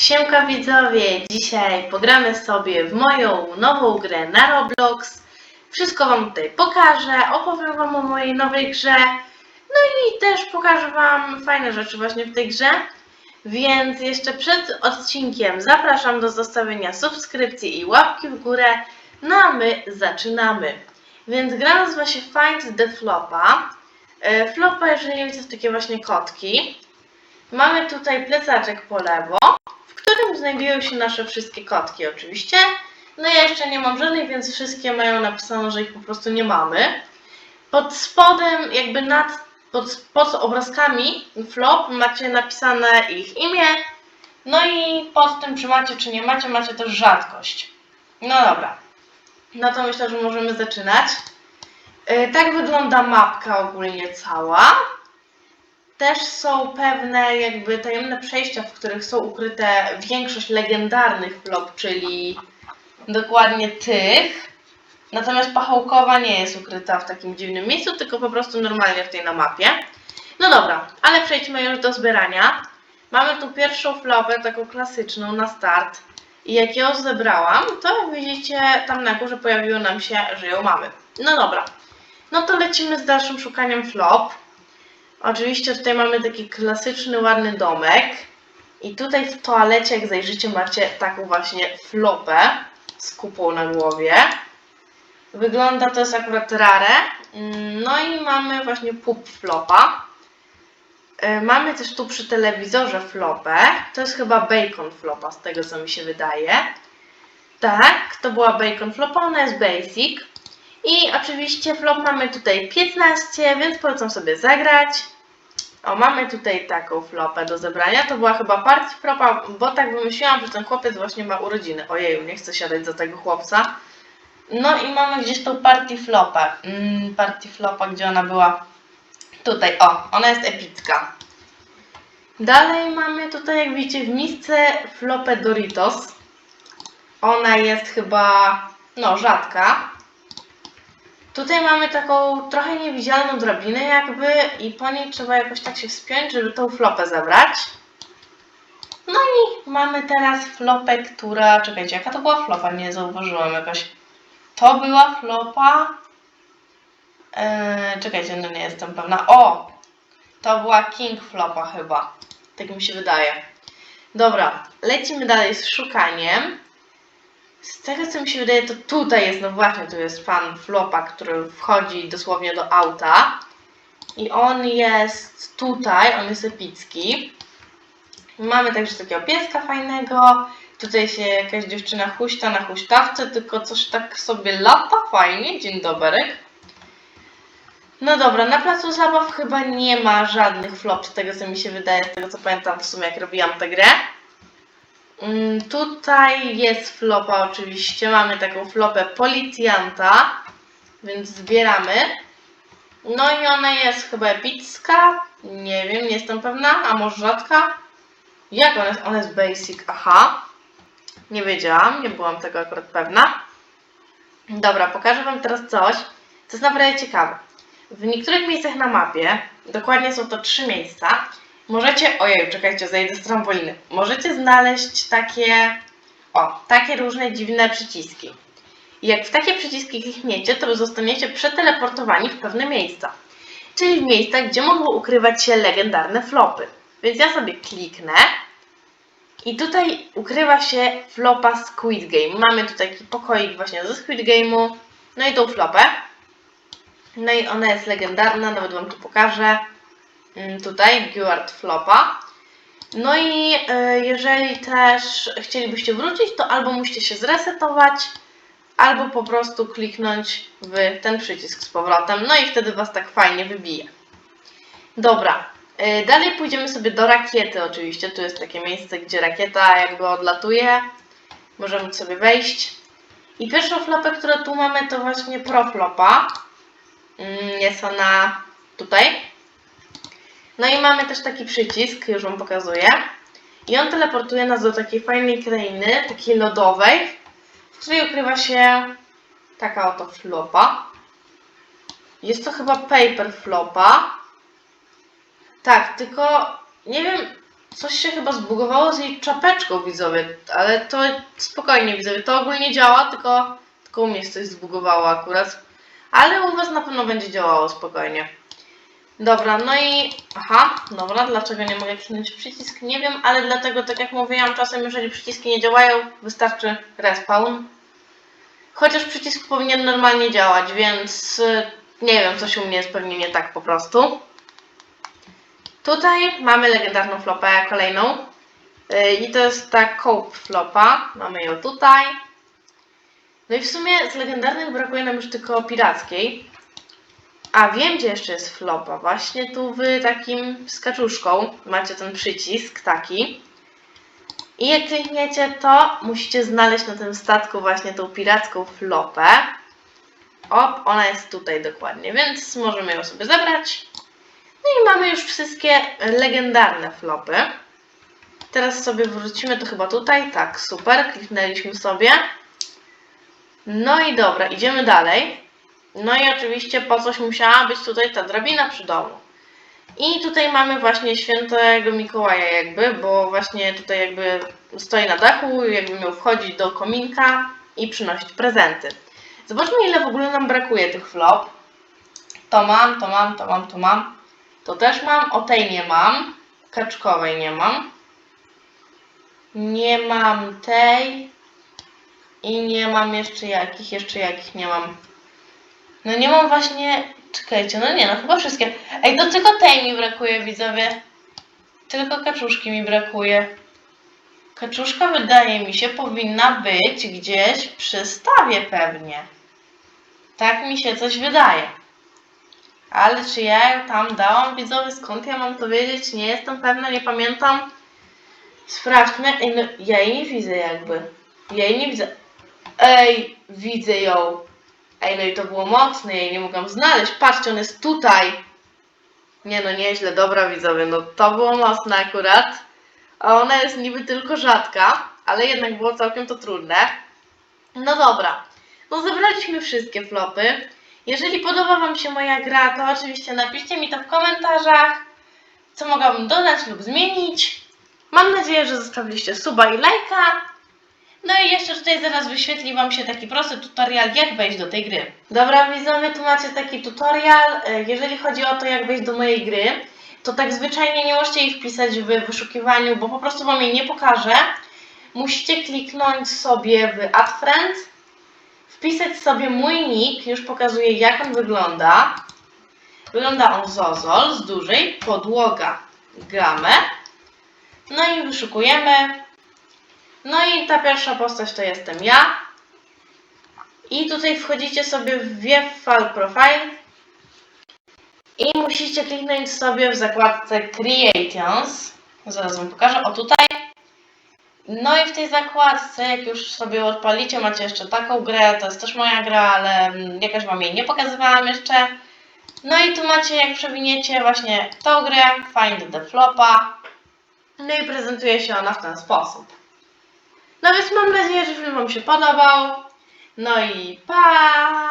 Siemka widzowie, dzisiaj pogramy sobie w moją nową grę na Roblox. Wszystko Wam tutaj pokażę, opowiem Wam o mojej nowej grze. No i też pokażę Wam fajne rzeczy właśnie w tej grze. Więc jeszcze przed odcinkiem zapraszam do zostawienia subskrypcji i łapki w górę. No a my zaczynamy. Więc gra nazywa się Find the Flopa. E, Flopa, jeżeli wiecie, to takie właśnie kotki. Mamy tutaj plecaczek po lewo, którym znajdują się nasze wszystkie kotki oczywiście. No ja jeszcze nie mam żadnej, więc wszystkie mają napisane, że ich po prostu nie mamy. Pod spodem, jakby nad, pod, pod obrazkami flop macie napisane ich imię. No i pod tym, czy macie, czy nie macie, macie też rzadkość. No dobra. No to myślę, że możemy zaczynać. Yy, Tak wygląda mapka ogólnie cała. Też są pewne jakby tajemne przejścia, w których są ukryte większość legendarnych flop, czyli dokładnie tych. Natomiast pachołkowa nie jest ukryta w takim dziwnym miejscu, tylko po prostu normalnie tutaj na mapie. No dobra, ale przejdźmy już do zbierania. Mamy tu pierwszą flopę, taką klasyczną na start. I jak ją zebrałam, to widzicie, tam na górze pojawiło nam się, że ją mamy. No dobra, no to lecimy z dalszym szukaniem flop. Oczywiście tutaj mamy taki klasyczny, ładny domek. I tutaj w toalecie, jak zajrzycie, macie taką właśnie flopę z kupą na głowie. Wygląda to jest akurat rare. No i mamy właśnie pup flopa. E, Mamy też tu przy telewizorze flopę. To jest chyba bacon flopa, z tego co mi się wydaje. Tak, to była bacon flopa, ona jest basic. I oczywiście flop mamy tutaj 15, więc polecam sobie zagrać. O, mamy tutaj taką flopę do zebrania. To była chyba party flopa, bo tak wymyśliłam, że ten chłopiec właśnie ma urodziny. Ojeju, nie chcę siadać za tego chłopca. No i mamy gdzieś tą party flopę. Mm, party flopa, gdzie ona była? Tutaj, o, ona jest epicka. Dalej mamy tutaj, jak widzicie, w misce flopę Doritos. Ona jest chyba, no, rzadka. Tutaj mamy taką trochę niewidzialną drabinę jakby i po niej trzeba jakoś tak się wspiąć, żeby tą flopę zabrać. No i mamy teraz flopę, która... Czekajcie, jaka to była flopa? Nie zauważyłam jakoś. To była flopa... Eee, czekajcie, no nie jestem pewna. O! To była King flopa chyba. Tak mi się wydaje. Dobra, lecimy dalej z szukaniem. Z tego co mi się wydaje, to tutaj jest, no właśnie, tu jest pan Flopa, który wchodzi dosłownie do auta. I on jest tutaj, on jest epicki. Mamy także takiego pieska fajnego. Tutaj się jakaś dziewczyna huśta na huśtawce, tylko coś tak sobie lata fajnie. Dzień dobry. No dobra, na placu zabaw chyba nie ma żadnych flop, z tego co mi się wydaje, z tego co pamiętam w sumie jak robiłam tę grę. Mm, Tutaj jest flopa oczywiście. Mamy taką flopę policjanta, więc zbieramy. No i ona jest chyba epicka. Nie wiem, nie jestem pewna. A może rzadka? Jak ona jest? Ona jest basic. Aha. Nie wiedziałam, nie byłam tego akurat pewna. Dobra, pokażę Wam teraz coś, co jest naprawdę ciekawe. W niektórych miejscach na mapie, dokładnie są to trzy miejsca, Możecie, ojej, czekajcie, zejdę z trampoliny. Możecie znaleźć takie, o, takie różne dziwne przyciski. I jak w takie przyciski klikniecie, to zostaniecie przeteleportowani w pewne miejsca. Czyli w miejsca, gdzie mogą ukrywać się legendarne flopy. Więc ja sobie kliknę i tutaj ukrywa się flopa Squid Game. Mamy tu taki pokoik właśnie ze Squid Game'u, no i tą flopę. No i ona jest legendarna, nawet Wam tu pokażę. Mm, tutaj Guard Flopa. No i e, jeżeli też chcielibyście wrócić, to albo musicie się zresetować, albo po prostu kliknąć w ten przycisk z powrotem, no i wtedy Was tak fajnie wybije. Dobra, e, dalej pójdziemy sobie do rakiety oczywiście, tu jest takie miejsce, gdzie rakieta jakby odlatuje, możemy sobie wejść. I pierwszą flopę, którą tu mamy, to właśnie Proflopa. Mm, Jest ona tutaj. No i mamy też taki przycisk, już Wam pokazuję. I on teleportuje nas do takiej fajnej krainy, takiej lodowej, w której ukrywa się taka oto flopa. Jest to chyba paper flopa. Tak, tylko nie wiem, coś się chyba zbugowało z jej czapeczką, widzowie, ale to spokojnie, widzowie, to ogólnie działa, tylko, tylko u mnie coś zbugowało akurat. Ale u Was na pewno będzie działało spokojnie. Dobra, no i... Aha, dobra, dlaczego nie mogę kliknąć przycisk? Nie wiem, ale dlatego, tak jak mówiłam, czasem jeżeli przyciski nie działają, wystarczy respawn. Chociaż przycisk powinien normalnie działać, więc y, nie wiem, coś u mnie jest pewnie nie tak po prostu. Tutaj mamy legendarną flopę kolejną. Y, I to jest ta Cope flopa. Mamy ją tutaj. No i w sumie z legendarnych brakuje nam już tylko pirackiej. A wiem, gdzie jeszcze jest flopa. Właśnie tu w takim z kaczuszką macie ten przycisk taki. I jak klikniecie to, musicie znaleźć na tym statku właśnie tą piracką flopę. Op, ona jest tutaj dokładnie, więc możemy ją sobie zabrać. No i mamy już wszystkie legendarne flopy. Teraz sobie wrócimy to chyba tutaj. Tak, super, kliknęliśmy sobie. No i dobra, idziemy dalej. No i oczywiście po coś musiała być tutaj ta drabina przy domu. I tutaj mamy właśnie świętego Mikołaja jakby, bo właśnie tutaj jakby stoi na dachu, jakby miał wchodzić do kominka i przynosić prezenty. Zobaczmy ile w ogóle nam brakuje tych flop. To mam, to mam, to mam, to mam. To też mam, o tej nie mam. Kaczkowej nie mam. Nie mam tej. I nie mam jeszcze jakich, jeszcze jakich nie mam. No nie mam właśnie. Czekajcie, no nie, no chyba wszystkie. Ej, do tylko tej mi brakuje, widzowie. Tylko kaczuszki mi brakuje. Kaczuszka wydaje mi się powinna być gdzieś przy stawie pewnie. Tak mi się coś wydaje. Ale czy ja ją tam dałam, widzowie, skąd ja mam to wiedzieć? Nie jestem pewna, nie pamiętam. Sprawdźmy. Ej, no, ja jej nie widzę jakby. Ja jej nie widzę. Ej, widzę ją. Ej, no i to było mocne, jej nie mogłam znaleźć. Patrzcie, on jest tutaj. Nie no, nieźle, dobra widzowie, no to było mocne akurat. A ona jest niby tylko rzadka, ale jednak było całkiem to trudne. No dobra, no zebraliśmy wszystkie flopy. Jeżeli podoba Wam się moja gra, to oczywiście napiszcie mi to w komentarzach, co mogłabym dodać lub zmienić. Mam nadzieję, że zostawiliście suba i lajka. Jeszcze tutaj zaraz wyświetli Wam się taki prosty tutorial, jak wejść do tej gry. Dobra, widzowie, tu macie taki tutorial. E, Jeżeli chodzi o to, jak wejść do mojej gry, to tak zwyczajnie nie możecie jej wpisać w wyszukiwaniu, bo po prostu Wam jej nie pokażę. Musicie kliknąć sobie w Add Friends, wpisać sobie mój nick, już pokazuję jak on wygląda. Wygląda on zozol z dużej, podłoga gamę. No i wyszukujemy. No i ta pierwsza postać to jestem ja. I tutaj wchodzicie sobie w View File Profile i musicie kliknąć sobie w zakładce Creations. Zaraz Wam pokażę. O tutaj. No i w tej zakładce, jak już sobie odpalicie, macie jeszcze taką grę. To jest też moja gra, ale mm, jakoś Wam jej nie pokazywałam jeszcze. No i tu macie, jak przewiniecie właśnie tą grę, Find the Flopa. No i prezentuje się ona w ten sposób. No więc mam nadzieję, że film Wam się podobał. No i pa!